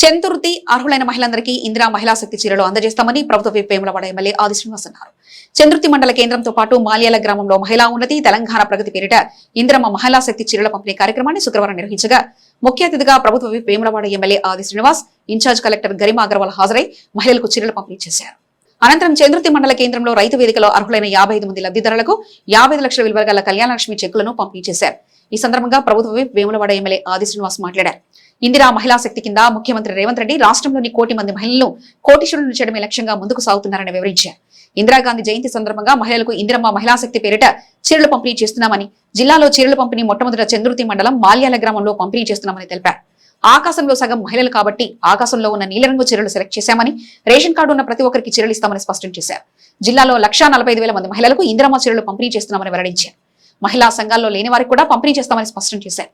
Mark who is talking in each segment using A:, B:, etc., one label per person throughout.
A: చంతుర్తి అర్హులైన మహిళలందరికీ ఇందిరా మహిళా శక్తి చీరలు అందజేస్తామని ప్రభుత్వ విప్ వేములవాడ ఎమ్మెల్యే ఆది శ్రీనివాస్ అన్నారు. చంద్రుతి మండల కేంద్రంతో పాటు మాల్యాల గ్రామంలో మహిళా ఉన్నతి తెలంగాణ ప్రగతి పేరిట ఇందిరమ్మ మహిళా శక్తి చీరల పంపిణీ కార్యక్రమాన్ని శుక్రవారం నిర్వహించగా ముఖ్య అతిథిగా ప్రభుత్వ whip Vemulawada MLA Adi Srinivas incharge collector Garima Agarwal హాజరై మహిళలకు చీరలు పంపిణీ చేశారు. అనంతరం చంద్రుతి మండల కేంద్రంలో రైతు వేదికలో అర్హులైన యాభై ఐదు మంది లబ్దిదారులకు యాభై ఐదు లక్షల విలువ గల కళ్యాణ లక్ష్మి చెక్కులను పంపిణీ చేశారు. ఈ సందర్భంగా ప్రభుత్వ వేములవాడ ఎమ్మెల్యే ఆది శ్రీనివాస్ మాట్లాడారు. ఇందిరా మహిళా శక్తి కింద ముఖ్యమంత్రి రేవంత్ రెడ్డి రాష్ట్రంలోని కోటి మంది మహిళలను కోటీశ్వరులను చేయడమే లక్ష్యంగా ముందుకు సాగుతున్నారని వివరించారు. ఇందిరాగాంధీ జయంతి సందర్భంగా మహిళలకు ఇందిరమ్మ మహిళా శక్తి పేరిట చీరలు పంపిణీ చేస్తున్నామని జిల్లాలో చీరలు పంపిణీ మొట్టమొదట చంద్రుతి మండలం మాల్యాల గ్రామంలో పంపిణీ చేస్తున్నామని తెలిపారు. ఆకాశంలో సగం మహిళలు కాబట్టి ఆకాశంలో ఉన్న నీలరంగు చీరలు సెలెక్ట్ చేశామని రేషన్ కార్డు ఉన్న ప్రతి ఒక్కరికి చీరలు ఇస్తామని స్పష్టం చేశారు. జిల్లాలో లక్షా నలభై ఐదు వేల మంది మహిళలకు ఇందిరమ్మ చీరలు పంపిణీ చేస్తున్నామని వెల్లడించారు. మహిళా సంఘాల్లో లేని వారికి కూడా పంపిణీ చేస్తామని స్పష్టం చేశారు.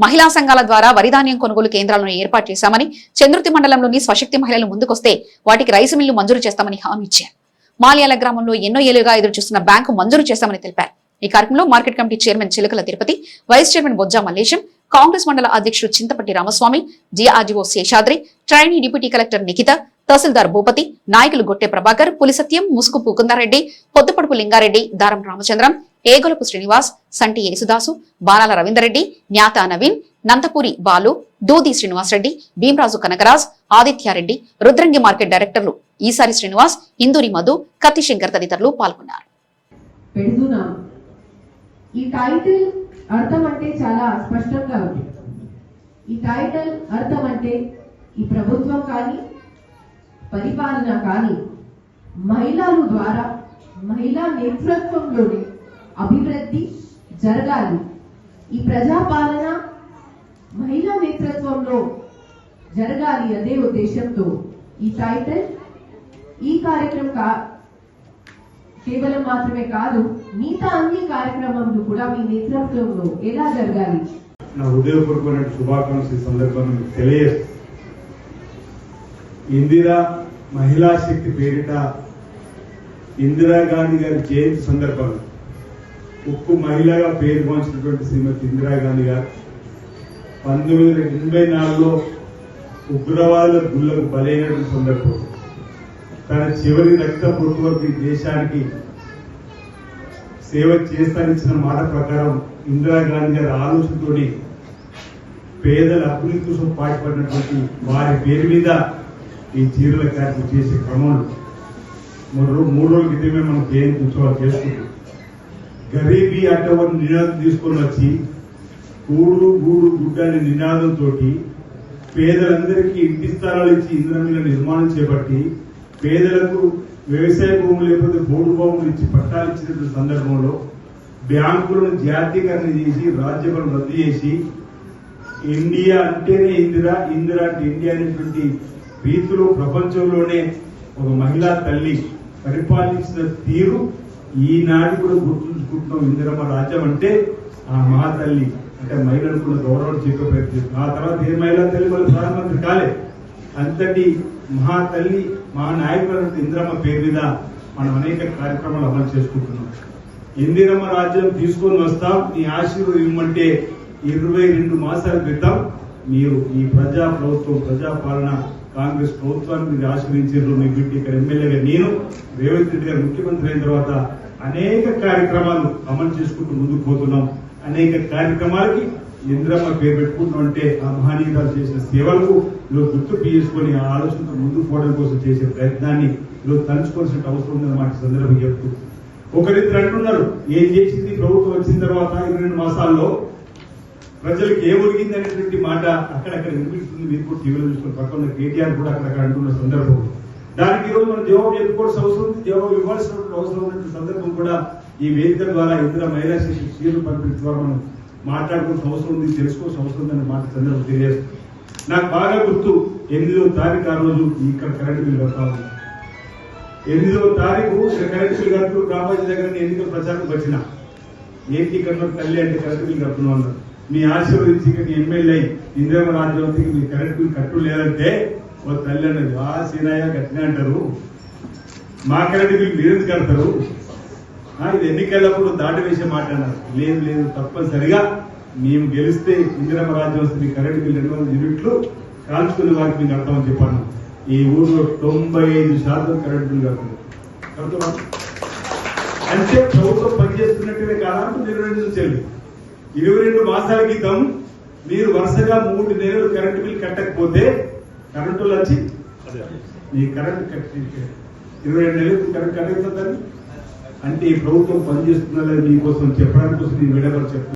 A: మహిళా సంఘాల ద్వారా వరిధాన్యం కొనుగోలు కేంద్రాలను ఏర్పాటు చేశామని చంద్రుతి మండలంలోని స్వశక్తి మహిళలు ముందుకొస్తే వాటికి రైసు మిల్లు మంజూరు చేస్తామని హామీ ఇచ్చారు. మాల్యాల గ్రామంలో ఎన్నో ఏళ్ళుగా ఎదురు చూస్తున్న బ్యాంకు మంజూరు చేస్తామని తెలిపారు. ఈ కార్యక్రమంలో market committee chairman Chilakala Tirupati vice chairman Bojja Mallesham Congress మండల అధ్యక్షుడు Chintapatti Ramaswamy జిఆర్జీఓ Seshadri trainee deputy collector Nikhita తహసీల్దార్ భూపతి నాయకులు గొట్టె ప్రభాకర్ పులిసత్యం ముసుగు పుకుందారెడ్డి పొద్దుపడుపు లింగారెడ్డి దారం రామచంద్రం ఏగొలపు శ్రీనివాస్ సంటి యేసుదాసు బాలాల రవీందర్రెడ్డి జ్ఞాత నవీన్ నందపూరి బాలు దూది శ్రీనివాసరెడ్డి భీమరాజు కనకరాజ్ ఆదిత్యారెడ్డి రుద్రంగి మార్కెట్ డైరెక్టర్లు ఈసారి శ్రీనివాస్ ఇందూరి మధు కత్తిశంకర్ తదితరులు పాల్గొన్నారు.
B: ఈ టైటిల్ అర్థం అంటే చాలా స్పష్టంగా ఉంది. ఈ టైటిల్ అర్థం అంటే ఈ ప్రభుత్వం కానీ పరిపాలన కానీ మహిళలు ద్వారా మహిళా నేతృత్వంలోనే అభివృద్ధి జరగాలి. ఈ ప్రజాపాలన మహిళా నేతృత్వంలో జరగాలి అనే ఉద్దేశంతో ఈ టైటిల్ ఈ కార్యక్రమం కా కేవలం మాత్రమే కాదు మిగతా అన్ని కార్యక్రమాలు కూడా మీ నేతృత్వంలో ఎలా జరగాలి?
C: నా హృదయపూర్వకమైన శుభాకాంక్షలు ఈ సందర్భంగా మీకు తెలియజేస్తాను ఇందిరా మహిళా శక్తి పేరిట ఇందిరాగాంధీ గారి జయంతి సందర్భంగా ఉక్కు మహిళగా పేరు మార్చినటువంటి శ్రీమతి ఇందిరాగాంధీ గారు. పంతొమ్మిది వందల ఎనభై నాలుగులో ఉగ్రవాద గుళ్ళకు బలైనటువంటి సందర్భం. తన చివరి రక్త పొట్టు వరకు దేశానికి సేవ చేస్తానిచ్చిన మాట ప్రకారం ఇందిరాగాంధీ గారి ఆలోచనతోని పేదల అభివృద్ధి కోసం పాటుపడినటువంటి వారి పేరు మీద ఈ చీరల కార్యక్రమం చేసే క్రమంలో మూడు రో- మూడు రోజుల క్రితమే మనం దేని ఉత్సవాలు చేసుకుంటాం గరీబీ అడ్డవని నినాదం తీసుకొని వచ్చి కూడు గూడు గుడ్డ అనే నినాదంతో పేదలందరికీ ఇంటి స్థలాలు ఇచ్చి ఇంద్రమిల నిర్మాణం చేపట్టి పేదలకు వ్యవసాయ భూములు లేకపోతే బోర్డు భూములు ఇచ్చి పట్టాలు ఇచ్చినటువంటి సందర్భంలో బ్యాంకులను జాతీకరణ చేసి రాజ్యభరణ రద్దు చేసి ఇండియా అంటేనే ఇందిరా ఇందిరా అంటే ఇండియా అనేటువంటి రీతిలో ప్రపంచంలోనే ఒక మహిళా తల్లి పరిపాలించిన తీరు ఈనాటి కూడా గుర్తుంచుకుంటున్నాం ఇందిరమ్మ రాజ్యం అంటే ఆ మహాతల్లి అంటే మహిళలకు కూడా గౌరవం చెప్పే ఆ తర్వాత ఏ మహిళా తల్లి వాళ్ళు ప్రధానమంత్రి కాలే. అంతటి మహాతల్లి మా నాయకుడు ఇందిరమ్మ పేరు మీద మనం అనేక కార్యక్రమాలు అమలు చేసుకుంటున్నాం. ఇందిరమ్మ రాజ్యం తీసుకొని వస్తాం మీ ఆశీర్వాదం ఇవ్వమంటే ఇరవై రెండు మాసాల క్రితం మీరు ఈ ప్రజా ప్రభుత్వం ప్రజాపాలన కాంగ్రెస్ ప్రభుత్వాన్ని మీరు ఆశ్రయించారు మీ బిడ్డ ఇక్కడ ఎమ్మెల్యేగా నేను రేవంత్ రెడ్డి గారు ముఖ్యమంత్రి అయిన తర్వాత అనేక కార్యక్రమాలు అమలు చేసుకుంటూ ముందుకు పోతున్నాం. అనేక కార్యక్రమాలకి ఇంద్రమ్మ పేరు పెట్టుకుంటూ అంటే ఆ చేసిన సేవలకు ఈరోజు గుర్తు చేసుకొని ఆ ఆలోచనతో ముందుకు పోవడం కోసం చేసే ప్రయత్నాన్ని ఈరోజు తలుచుకోవాల్సిన అవసరం ఉందని మాట సందర్భం చెప్తూ. ఒకరిద్దరు అంటున్నారు ఏం చేసింది? ప్రభుత్వం వచ్చిన తర్వాత ఇరవై రెండు మాసాల్లో ప్రజలకు ఏమొరిగింది అనేటువంటి మాట అక్కడక్కడ వినిపిస్తుంది. మీరు కూడా టీవీలో చూసుకుని పక్కన కేటీఆర్ కూడా అక్కడక్కడ అంటున్న సందర్భం. దానికి ఈరోజు మనం జవాబు చెప్పుకోవాల్సిన అవసరం ఉంది. జవాబు ఇవ్వాల్సినటువంటి అవసరం ఉన్నటువంటి సందర్భం కూడా ఈ వేదిక ద్వారా ఇతర మహిళా శిశు సీలు పంపిణీ ద్వారా మనం మాట్లాడుకోవాల్సిన అవసరం ఉంది తెలుసుకోవాల్సిన అవసరం ఉందనే మాట సందర్భం తెలియజేస్తుంది నాకు బాగా గుర్తు ఎనిమిదో తారీఖు ఆ రోజు ఇక్కడ కరెంట్ బిల్ కట్టాలి ఉంది ఎనిమిదవ తారీఖు ఇక్కడ కరెంట్ బిల్ కట్టు రామాజీ దగ్గర ఎన్నికల ప్రచారం వచ్చిన. ఏంటి కన్నా తల్లి అంటే కరెంట్ బిల్ కట్టున్నాను మీ ఆశీర్వదించి ఇక్కడ ఎమ్మెల్యే ఇందిరా రాజ్యవతికి మీ కరెంట్ బిల్ కట్టు లేదంటే ఓ తల్లి అన్నది ఆ సీనయ్య గట్టినే అంటారు. మా కరెంట్ బిల్ మీరెందుకు కడతారు ఇది ఎన్నికలప్పుడు దాటి వేసే మాట అన్నారు. లేదు లేదు తప్పనిసరిగా మేము గెలిస్తే ఇందిరమ్మ రాజ్యం వస్తుంది కరెంట్ బిల్ రెండు వందల యూనిట్లు కాల్చుకునే వారికి మీకు అర్థమని చెప్పాను. ఈ ఊర్లో తొంభై ఐదు శాతం కరెంట్ బిల్ కడుతుంది అంటే ప్రభుత్వం పనిచేస్తున్నట్టుగా కాదు? ఇరవై రెండు ఇరవై రెండు మాసాల క్రితం మీరు వరుసగా మూడు నెలలు కరెంటు బిల్ కట్టకపోతే కరెంటు వచ్చి మీ కరెంట్ ఇరవై రెండు నెలలకు కరెంట్ కట్టగలుగుతుంది అంటే ఈ ప్రభుత్వం పనిచేస్తుందా లేదా మీకోసం చెప్పడానికి కోసం నేను చెప్తున్నాను